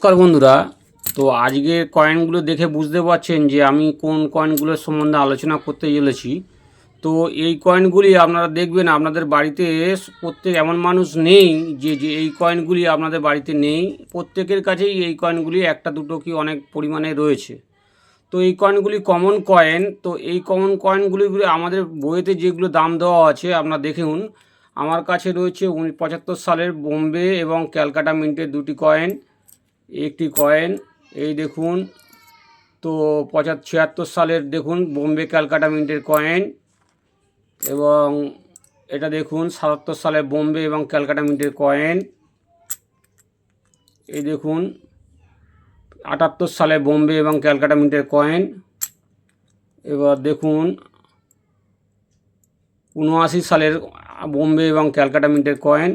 নমস্কার বন্ধুরা। তো আজকের কয়েনগুলো দেখে বুঝতে পারছেন যে আমি কোন কয়েনগুলোর সম্বন্ধে আলোচনা করতে চলেছি। তো এই কয়েনগুলি আপনারা দেখবেন আপনাদের বাড়িতে প্রত্যেক এমন মানুষ নেই যে যে এই কয়েনগুলি আপনাদের বাড়িতে নেই। প্রত্যেকের কাছেই এই কয়েনগুলি একটা দুটো কি অনেক পরিমাণে রয়েছে। তো এই কয়েনগুলি কমন কয়েন তো এই কমন কয়েনগুলি আমাদের বইয়েতে যেগুলো দাম দেওয়া আছে, আপনারা দেখুন। আমার কাছে রয়েছে পঁচাত্তর সালের বোম্বে এবং ক্যালকাটা মিন্টের দুটি কয়েন একটি কয়েন, এই দেখুন, তো পঁচাত্তর ছিয়াত্তর সালের দেখুন, বোম্বে ক্যালকাটা মিন্টের কয়েন এবং এটা দেখুন, সাতাত্তর সালের বোম্বে এবং ক্যালকাটা মিন্টের কয়েন। এই দেখুন, আটাত্তর সালে বোম্বে এবং ক্যালকাটা মিন্টের কয়েন। এবার দেখুন উনআশি সালের বোম্বে এবং ক্যালকাটা মিন্টের কয়েন।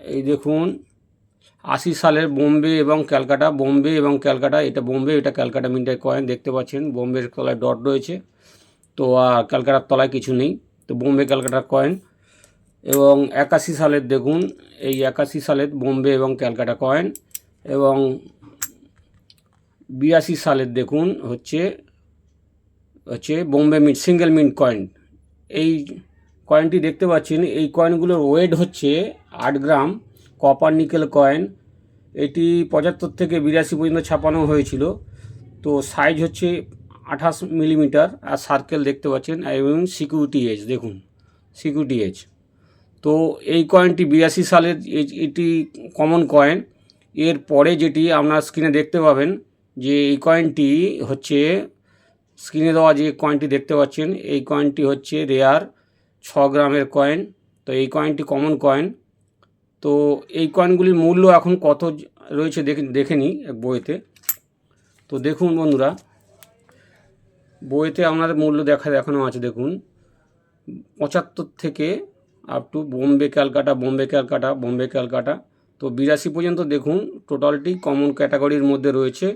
এই দেখুন আশি সালের বোম্বে এবং ক্যালকাটা, বোম্বে এবং ক্যালকাটা, এটা বোম্বে, এটা ক্যালকাটা মিন্টের কয়েন, দেখতে পাচ্ছেন, বোম্বের তলায় ডট রয়েছে। তো আর ক্যালকাটার তলায় কিছু নেই। তো, বোম্বে, ক্যালকাটার কয়েন। এবং একাশি সালের, দেখুন, এই একাশি সালের বোম্বে এবং ক্যালকাটা কয়েন। এবং বিরাশি সালের, দেখুন, হচ্ছে হচ্ছে Bombay mint, single mint coin. এই কয়েনটি দেখতে পাচ্ছেন, এই কয়েনগুলোর ওয়েট হচ্ছে আট গ্রাম। কপার নিকেল কয়েন এটি পঁচাত্তর থেকে বিরাশি পর্যন্ত ছাপানো হয়েছিল। তো সাইজ হচ্ছে আঠাশ মিলিমিটার আর সার্কেল দেখতে পাচ্ছেন, এবং সিকিউরিটি এজ দেখুন সিকিউরিটি এজ তো এই কয়েনটি বিরাশি সালের এটি কমন কয়েন এর পরে যেটি আপনার স্ক্রিনে দেখতে পাবেন, যে এই কয়েনটি হচ্ছে স্ক্রিনে দেওয়া যে কয়েনটি দেখতে পাচ্ছেন, এই কয়েনটি হচ্ছে রেয়ার ছ গ্রামের কয়েন তো এই কয়েনটি কমন কয়েন তো এই কয়েনগুলির মূল্য এখন কত রয়েছে দেখে দেখে নিই বইতে। তো দেখুন বন্ধুরা, বইতে আপনাদের মূল্য দেখা দেখানো আছে, দেখুন। পঁচাত্তর থেকে আপ টু বোম্বে, ক্যালকাটা বোম্বে ক্যালকাটা বোম্বে, ক্যালকাটা। তো বিরাশি পর্যন্ত দেখুন টোটালটি কমন ক্যাটাগরির মধ্যে রয়েছে।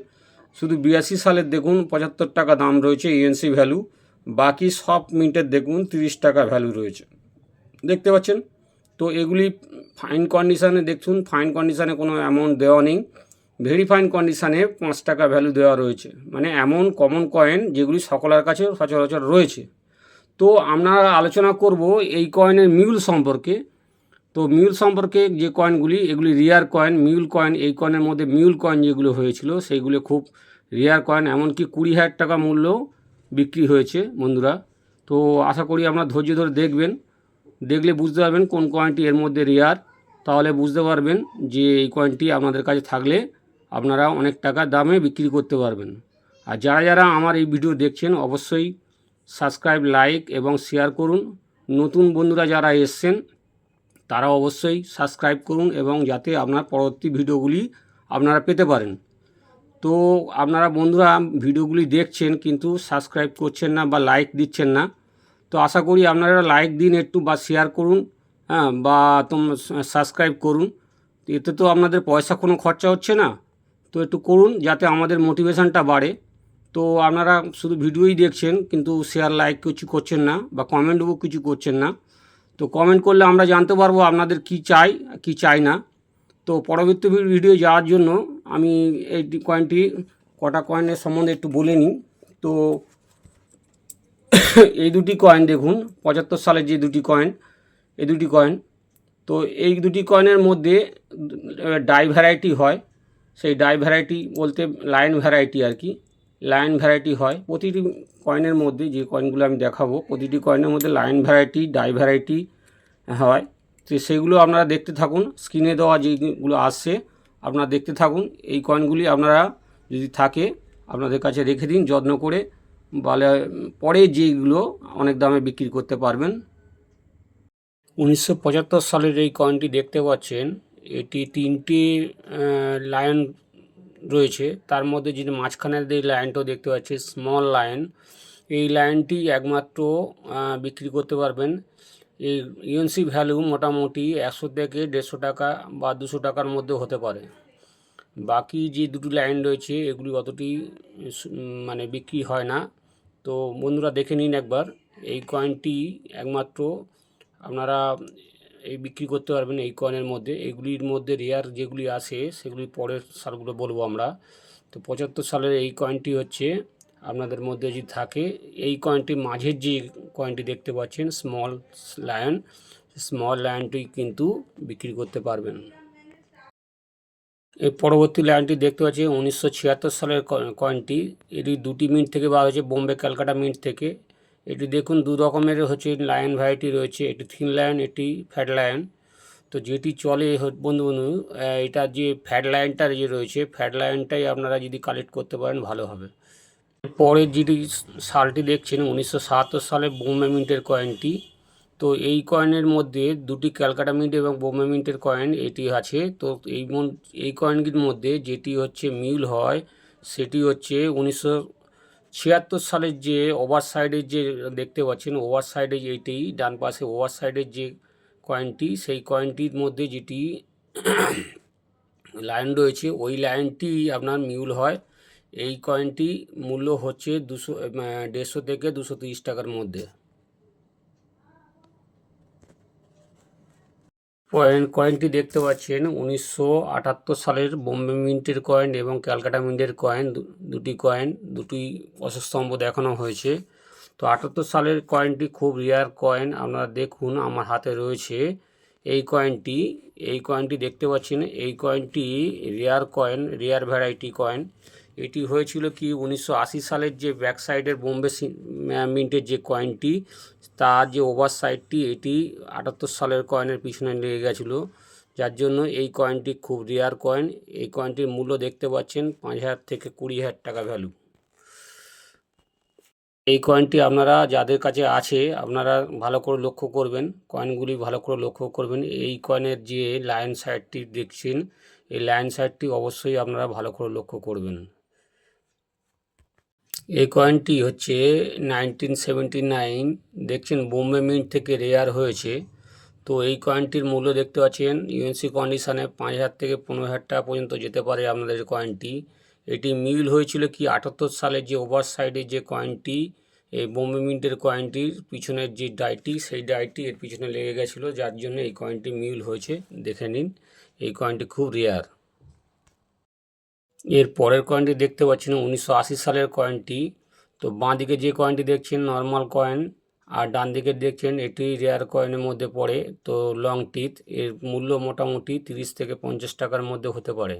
শুধু বিরাশি সালের দেখুন, পঁচাত্তর টাকা দাম রয়েছে ইএনসি ভ্যালু বাকি সব মিন্টের দেখুন, তিরিশ টাকা ভ্যালু রয়েছে। দেখতে পাচ্ছেন? তো এগুলি ফাইন কন্ডিশানে দেখুন ফাইন কন্ডিশানে কোনো অ্যামাউন্ট দেওয়া নেই। ভেরি ফাইন কন্ডিশানে পাঁচ টাকা ভ্যালু দেওয়া রয়েছে। মানে এমন কমন কয়েন যেগুলি সকলের কাছে সচরাচর রয়েছে। তো আমরা আলোচনা করব এই কয়েনের মিউল সম্পর্কে। তো মিউল সম্পর্কে যে কয়েনগুলি এগুলি রিয়ার কয়েন মিউল কয়েন এই কয়েনের মধ্যে মিউল কয়েন যেগুলো হয়েছিল, সেইগুলো খুব রিয়ার কয়েন এমনকি কুড়ি হাজার টাকা মূল্য বিক্রি হয়েছে বন্ধুরা। তো আশা করি আপনারা ধৈর্য ধরে দেখবেন। দেখলে বুঝতে পারবেন কোন কয়েনটি এর মধ্যে রেয়ার তাহলে বুঝতে পারবেন যে এই কয়েনটি আপনাদের কাছে থাকলে আপনারা অনেক টাকা দামে বিক্রি করতে পারবেন। আর যারা যারা আমার এই ভিডিও দেখছেন, অবশ্যই সাবস্ক্রাইব লাইক এবং শেয়ার করুন। নতুন বন্ধুরা যারা এসছেন তারা অবশ্যই সাবস্ক্রাইব করুন এবং যাতে আপনার পরবর্তী ভিডিওগুলি আপনারা পেতে পারেন। তো আপনারা বন্ধুরা ভিডিওগুলি দেখছেন কিন্তু সাবস্ক্রাইব করছেন না বা লাইক দিচ্ছেন না তো আশা করি আপনারা লাইক দিন, একটু বা শেয়ার করুন হ্যাঁ বা তোম সাবস্ক্রাইব করুন। এতে তো আপনাদের পয়সা কোনো খরচা হচ্ছে না। তো একটু করুন, যাতে আমাদের মোটিভেশনটা বাড়ে। তো আপনারা শুধু ভিডিওই দেখছেন, কিন্তু শেয়ার লাইক কিছু করছেন না, বা কমেন্টও কিছু করছেন না। তো কমেন্ট করলে আমরা জানতে পারব আপনাদের কি চাই কি চাই না। তো পরবর্তী ভিডিও যাওয়ার জন্য আমি এই কয়েনটি কটা কয়েনের সম্বন্ধে একটু বলে নিই। তো এই দুটি কয়েন দেখুন, পঁচাত্তর সালের যে দুটি কয়েন এই দুটি কয়েন তো এই দুটি কয়েনের মধ্যে ডাই ভ্যারাইটি হয়। সেই ডাই ভ্যারাইটি বলতে লাইন ভ্যারাইটি আর কি। লাইন ভ্যারাইটি হয়। প্রতিটি কয়েনের মধ্যে যে কয়েনগুলো আমি দেখাবো, প্রতিটি কয়েনের মধ্যে লাইন ভ্যারাইটি ডাই ভ্যারাইটি হয়। তো সেগুলো আপনারা দেখতে থাকুন। স্ক্রিনে দেওয়া যেগুলো আসছে, আপনারা দেখতে থাকুন। এই কয়েনগুলি আপনারা যদি থাকে, আপনাদের কাছে রেখে দিন, যত্ন করে বলে, পরে যেগুলো অনেক দামে বিক্রি করতে পারবেন। উনিশশো পঁচাত্তর সালের এই কয়েনটি দেখতে পাচ্ছেন, এটি তিনটি লায়ন রয়েছে। তার মধ্যে যদি মাঝখানের যে লাইনটাও দেখতে পাচ্ছি, স্মল লাইন এই লাইনটি একমাত্র বিক্রি করতে পারবেন। এই ইউএনসি ভ্যালু মোটামুটি একশো থেকে দেড়শো টাকা বা দুশো টাকার মধ্যে হতে পারে। বাকি যে দুটি লাইন রয়েছে, এগুলি অতটি মানে বিক্রি হয় না। তো বন্ধুরা দেখে নিন একবার। এই কয়েনটি একমাত্র আপনারা এই বিক্রি করতে পারবেন এই কয়েনের মধ্যে। এগুলির মধ্যে রেয়ার যেগুলি আসে, সেগুলি পরের সালগুলো বলব আমরা। তো পঁচাত্তর সালের এই কয়েনটি হচ্ছে আপনাদের মধ্যে যদি থাকে, এই কয়েনটি মাঝের যে কয়েনটি দেখতে পাচ্ছেন স্মল লায়ন স্মল লায়নটি কিন্তু বিক্রি করতে পারবেন। পরবর্তী লাইনটি দেখতে পাচ্ছি, উনিশশো ছিয়াত্তর সালের কয়েনটি এটি দুটি মিনিট থেকে বার হয়েছে, বোম্বে ক্যালকাটা মিন্ট থেকে। এটি দেখুন, দু রকমের হচ্ছে লায়ন ভ্যারাইটি রয়েছে। এটি থিন লায়ন এটি ফ্যাট লায়ন তো যেটি চলে বন্ধু বন্ধু এটা যে ফ্যাট লায়নটা যে রয়েছে ফ্যাট লায়নটাই আপনারা যদি কালেক্ট করতে পারেন, ভালো হবে। পরে যেটি সালটি দেখছেন, উনিশশো সাতাত্তর সালে বোম্বে মিন্টের কয়েনটি তো এই কয়েনের মধ্যে দুটি ক্যালকাটা মিন্ট এবং বোম্বে মিন্টের কয়েন এটি আছে। তো এই এই কয়েনটির মধ্যে যেটি হচ্ছে মিল হয়, সেটি হচ্ছে উনিশশো ছিয়াত্তর সালের যে ওভার সাইডের যে দেখতে পাচ্ছেন, ওভার সাইডে এইটি ডান পাশে ওভার সাইডের যে কয়েনটি সেই কয়েনটির মধ্যে যেটি লাইন রয়েছে, ওই লাইনটি আপনার মিউল হয়। এই কয়েনটি মূল্য হচ্ছে দুশো দেড়শো থেকে দুশো তিরিশ টাকার মধ্যে। কয়েনটি দেখতে পাচ্ছেন। উনিশশো আটাত্তর সালের বোম্বে মিন্টের কয়েন এবং ক্যালকাটা মিন্টের কয়েন দুটি কয়েন, দুটি অশস্তম্ভ দেখানো হয়েছে। তো আটাত্তর সালের কয়েনটি খুব রেয়ার কয়েন। আপনারা দেখুন, আমার হাতে রয়েছে এই কয়েনটি। এই কয়েনটি দেখতে পাচ্ছেন, এই কয়েনটি rare coin rare variety coin. এটি হয়েছিল কি উনিশশো আশি সালের যে ব্যাক সাইডের বোম্বে মিন্টের যে কয়েনটি তার যে ওভার সাইডটি, এটি আটাত্তর সালের কয়েনের পিছনে লেগে গেছিল। যার জন্য এই কয়েনটি খুব রেয়ার কয়েন এই কয়েনটির মূল্য দেখতে পাচ্ছেন পাঁচ হাজার থেকে কুড়ি হাজার টাকা ভ্যালু এই কয়েনটি আপনারা, যাদের কাছে আছে, আপনারা ভালো করে লক্ষ্য করবেন। কয়েনগুলি ভালো করে লক্ষ্য করবেন। এই কয়েনের যে লাইন সাইডটি দেখছেন, এই লাইন সাইডটি অবশ্যই আপনারা ভালো করে লক্ষ্য করবেন। এই কয়েনটি হচ্ছে নাইনটিন সেভেন্টি নাইন, দেখছেন বোম্বে মিন্ট থেকে রেয়ার হয়েছে। তো এই কয়েনটির মূল্য দেখতে পাচ্ছেন, ইউএনসি কন্ডিশানে পাঁচ হাজার থেকে পনেরো হাজার টাকা পর্যন্ত যেতে পারে আপনাদের কয়েনটি। এটি মিল হয়েছিল কি আটাত্তর সালে যে ওভার সাইডের যে কয়েনটি, এই বোম্বে মিন্টের কয়েনটির পিছনের যে ডাইটি, সেই ডাইটি এর পিছনে লেগে গেছিল, যার জন্য এই কয়েনটি মিল হয়েছে। দেখে নিন, এই কয়েনটি খুব রেয়ার। এর পরের কয়েনটি দেখতে পাচ্ছেন, উনিশশো আশি সালের কয়েনটি তো বাঁ দিকে যে কয়েনটি দেখছেন নর্মাল কয়েন আর ডান দিকে দেখছেন, এটি রেয়ার কয়েনের মধ্যে পড়ে। তো লং টিথ এর মূল্য মোটামুটি তিরিশ থেকে পঞ্চাশ টাকার মধ্যে হতে পারে।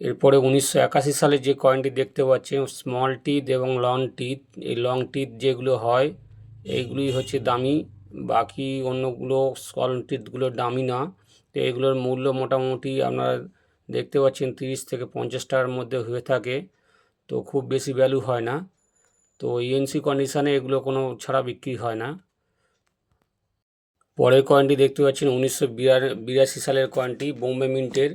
এরপরে উনিশশো একাশি সালে যে কয়েনটি দেখতে পাচ্ছেন স্মল টিথ এবং লং টিথ এই লং টিথ যেগুলো হয় এইগুলি হচ্ছে দামি। বাকি অন্যগুলো স্মল টিথগুলো দামি না। তো এগুলোর মূল্য মোটামুটি আপনারা দেখতে পাচ্ছেন তিরিশ থেকে পঞ্চাশ টাকার মধ্যে হয়ে থাকে, তো খুব বেশি ভ্যালু হয় না। তো ইএনসি কন্ডিশানে এগুলো কোনো ছাড়া বিক্রি হয় না। পরের কয়েনটি দেখতে পাচ্ছেন, উনিশশো বিরাশি সালের কয়েনটি বোম্বে মিন্টের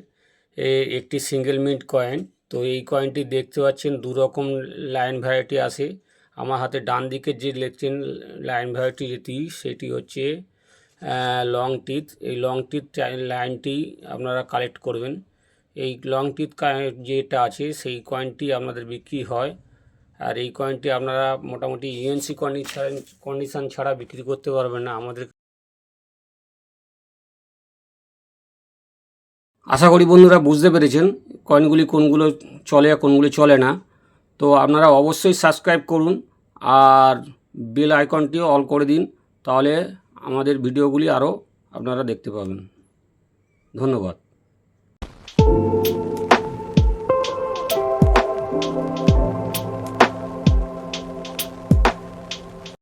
একটি সিঙ্গেল মিন্ট কয়েন তো এই কয়েনটি দেখতে পাচ্ছেন, দু রকম লাইন ভ্যারাইটি আছে। আমার হাতে ডান দিকে যে লেখছেন লাইন ভ্যারাইটি যেটি, সেটি হচ্ছে লং টিথ এই লং টিথ লাইনটি আপনারা কালেক্ট করবেন। এই লং টিথ যেটা আছে, সেই কয়েনটি আপনাদের বিক্রি হয়। আর এই কয়েনটি আপনারা মোটামুটি ইউএনসি কন্ডিশন কন্ডিশন ছাড়া বিক্রি করতে পারবেন না আমাদের। আশা করি বন্ধুরা বুঝতে পেরেছেন কয়েনগুলি কোনগুলো চলে আর কোনগুলি চলে না। তো আপনারা অবশ্যই সাবস্ক্রাইব করুন আর বেল আইকনটিও অল করে দিন, তাহলে আমাদের ভিডিওগুলি আরও আপনারা দেখতে পাবেন। ধন্যবাদ। you